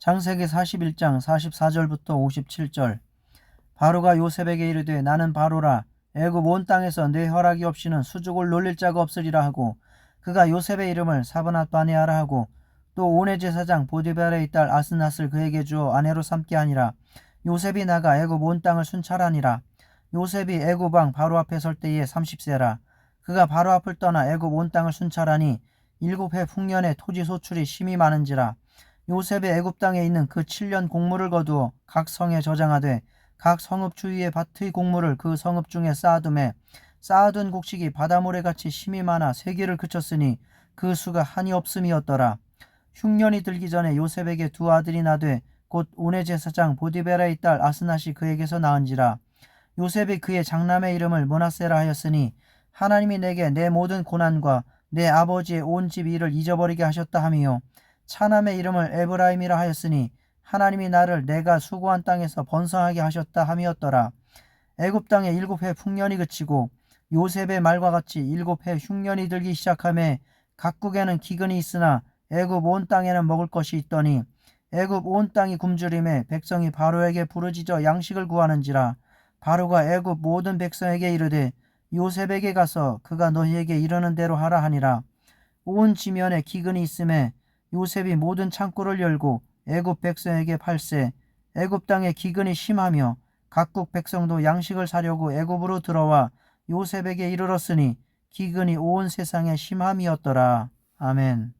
창세기 41장 44절부터 57절. 바로가 요셉에게 이르되 나는 바로라. 애굽 온 땅에서 내 허락이 없이는 수족을 놀릴 자가 없으리라 하고 그가 요셉의 이름을 사브낫 바네아라 하고 또 온의 제사장 보디벨의 딸 아스낫을 그에게 주어 아내로 삼게 하니라. 요셉이 나가 애굽 온 땅을 순찰하니라. 요셉이 애굽 왕 바로 앞에 설 때에 30세라. 그가 바로 앞을 떠나 애굽 온 땅을 순찰하니 일곱 해 풍년에 토지 소출이 심히 많은지라 요셉의 애굽 땅에 있는 그 7년 곡물을 거두어 각 성에 저장하되 각 성읍 주위의 밭의 곡물을 그 성읍 중에 쌓아둠에 쌓아둔 곡식이 바다모래 같이 심이 많아 세계를 그쳤으니 그 수가 한이 없음이었더라. 흉년이 들기 전에 요셉에게 두 아들이 나되 곧 온의 제사장 보디베라의 딸 아스낫이 그에게서 낳은지라. 요셉이 그의 장남의 이름을 모나세라 하였으니 하나님이 내게 내 모든 고난과 내 아버지의 온 집 일을 잊어버리게 하셨다 하며 차남의 이름을 에브라임이라 하였으니 하나님이 나를 내가 수고한 땅에서 번성하게 하셨다 함이었더라. 애굽 땅에 일곱 해 풍년이 그치고 요셉의 말과 같이 일곱 해 흉년이 들기 시작함에 각국에는 기근이 있으나 애굽 온 땅에는 먹을 것이 있더니 애굽 온 땅이 굶주림에 백성이 바로에게 부르짖어 양식을 구하는지라 바로가 애굽 모든 백성에게 이르되 요셉에게 가서 그가 너희에게 이르는 대로 하라 하니라 온 지면에 기근이 있음에 요셉이 모든 창고를 열고 애굽 백성에게 팔세 애굽 땅에 기근이 심하며 각국 백성도 양식을 사려고 애굽으로 들어와 요셉에게 이르렀으니 기근이 온 세상에 심함이었더라. 아멘.